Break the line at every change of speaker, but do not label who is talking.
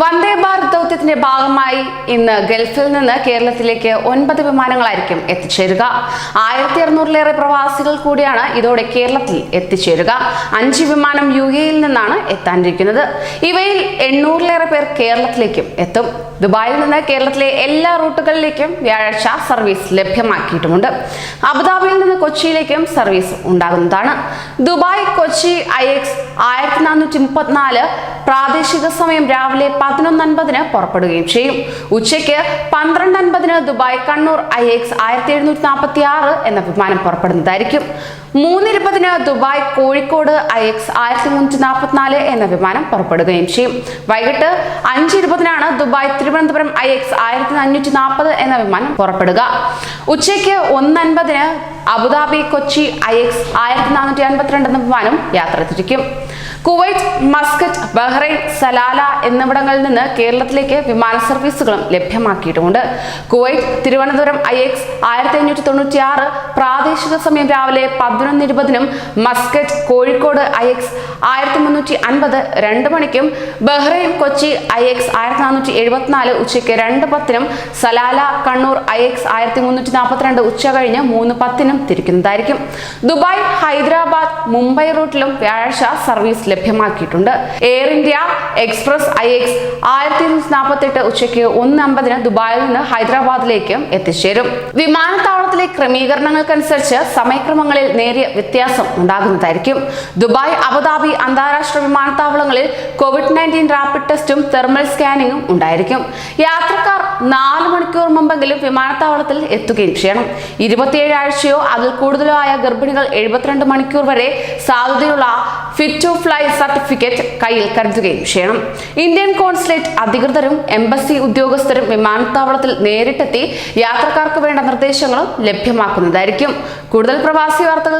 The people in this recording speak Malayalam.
വന്ദേ ഭാരത് ദൗത്യത്തിന്റെ ഭാഗമായി ഇന്ന് ഗൾഫിൽ നിന്ന് കേരളത്തിലേക്ക് ഒൻപത് വിമാനങ്ങളായിരിക്കും എത്തിച്ചേരുക. ആയിരത്തി അറുന്നൂറിലേറെ പ്രവാസികൾ കൂടിയാണ് ഇതോടെ കേരളത്തിൽ എത്തിച്ചേരുക. അഞ്ച് വിമാനം യു എയിൽ നിന്നാണ് എത്താനിരിക്കുന്നത്. ഇവയിൽ എണ്ണൂറിലേറെ പേർ കേരളത്തിലേക്കും എത്തും. ദുബായിൽ നിന്ന് കേരളത്തിലെ എല്ലാ റൂട്ടുകളിലേക്കും വ്യാഴാഴ്ച സർവീസ് ലഭ്യമാക്കിയിട്ടുമുണ്ട്. അബുദാബിയിൽ നിന്ന് കൊച്ചിയിലേക്കും സർവീസ് ഉണ്ടാകുന്നതാണ്. ദുബായ് കൊച്ചി ഐ എക്സ് ആയിരത്തി നാനൂറ്റി മുപ്പത്തിനാല് പ്രാദേശിക സമയം രാവിലെ പതിനൊന്ന് അൻപതിന് പുറപ്പെടുകയും ചെയ്യും. ഉച്ചയ്ക്ക് പന്ത്രണ്ട് അൻപതിന് ദുബായ് കണ്ണൂർ ഐ എക്സ് ആയിരത്തി എഴുന്നൂറ്റി നാൽപ്പത്തി ആറ് എന്ന വിമാനം പുറപ്പെടുന്നതായിരിക്കും. മൂന്നിരുപതിന് ദുബായ് കോഴിക്കോട് ഐ എക്സ് ആയിരത്തി മുന്നൂറ്റി നാൽപ്പത്തിനാല് എന്ന വിമാനം പുറപ്പെടുകയും ചെയ്യും. വൈകിട്ട് അഞ്ച് ഇരുപതിനാണ് ദുബായ് തിരുവനന്തപുരം ഐ എക്സ് ആയിരത്തി അഞ്ഞൂറ്റി നാൽപ്പത് എന്ന വിമാനം പുറപ്പെടുക. ഉച്ചയ്ക്ക് ഒന്നൻപതിന് Abu Dhabi Kochi I X ആയിരത്തി നാനൂറ്റി അൻപത്തിരണ്ട് എന്ന വിമാനം യാത്ര തിരിക്കും. കുവൈറ്റ് മസ്കറ്റ് ബഹ്റൈൻ സലാല എന്നിവിടങ്ങളിൽ നിന്ന് കേരളത്തിലേക്ക് വിമാന സർവീസുകളും ലഭ്യമാക്കിയിട്ടുമുണ്ട്. കുവൈറ്റ് തിരുവനന്തപുരം ഐ എക്സ് ആയിരത്തി അഞ്ഞൂറ്റി തൊണ്ണൂറ്റി പ്രാദേശിക സമയം രാവിലെ പതിനൊന്ന് ഇരുപതിനും മസ്കറ്റ് കോഴിക്കോട് ഐ എക്സ് ആയിരത്തി മുന്നൂറ്റി അൻപത് രണ്ട് മണിക്കും ബഹ്റൈൻ കൊച്ചി ഐ എക്സ് ആയിരത്തി നാനൂറ്റി എഴുപത്തിനാല് ഉച്ചയ്ക്ക് രണ്ട് പത്തിനും സലാല കണ്ണൂർ ഐ എക്സ് ആയിരത്തി മുന്നൂറ്റി നാൽപ്പത്തിരണ്ട് ഉച്ച കഴിഞ്ഞ് മൂന്ന് പത്തിനും തിരിക്കുന്നതായിരിക്കും. ദുബായ് ഹൈദരാബാദ് മുംബൈ റൂട്ടിലും വ്യാഴാഴ്ച service ലഭ്യമാക്കിയിട്ടുണ്ട്. Air India Express I X ആയിരത്തി ഇരുന്നൂറ്റി നാൽപ്പത്തെട്ട് ഉച്ചയ്ക്ക് ഒന്ന് അമ്പതിന് ദുബായിൽ നിന്ന് ഹൈദരാബാദിലേക്കും എത്തിച്ചേരും. വിമാനത്താവളത്തിലെ ക്രമീകരണങ്ങൾക്കനുസരിച്ച് സമയക്രമങ്ങളിൽ നേരിയ വ്യത്യാസം ഉണ്ടാകുന്നതായിരിക്കും. ദുബായ് അബുദാബി അന്താരാഷ്ട്ര വിമാനത്താവളങ്ങളിൽ കോവിഡ് നയന്റീൻ റാപ്പിഡ് ടെസ്റ്റും തെർമൽ സ്കാനിങ്ങും ഉണ്ടായിരിക്കും. യാത്രക്കാർ നാല് മണിക്കൂർ മുമ്പെങ്കിലും വിമാനത്താവളത്തിൽ എത്തുകയും ചെയ്യണം. ഇരുപത്തിയേഴ് ആഴ്ചയോ അതിൽ കൂടുതലോ ആയ ഗർഭിണികൾ എഴുപത്തിരണ്ട് മണിക്കൂർ വരെ സാധ്യതയുള്ള ഫിറ്റ് ടു ഫ്ലൈ സർട്ടിഫിക്കറ്റ് കയ്യിൽ കരുതുകയും ചെയ്യണം. ഇന്ത്യൻ കോൺസുലേറ്റ് അധികൃതരും എംബസി ഉദ്യോഗസ്ഥരും വിമാനത്താവളത്തിൽ നേരിട്ടെത്തി യാത്രക്കാർക്ക് വേണ്ട നിർദ്ദേശങ്ങളും ലഭ്യമാക്കുന്നതായിരിക്കും. കൂടുതൽ പ്രവാസി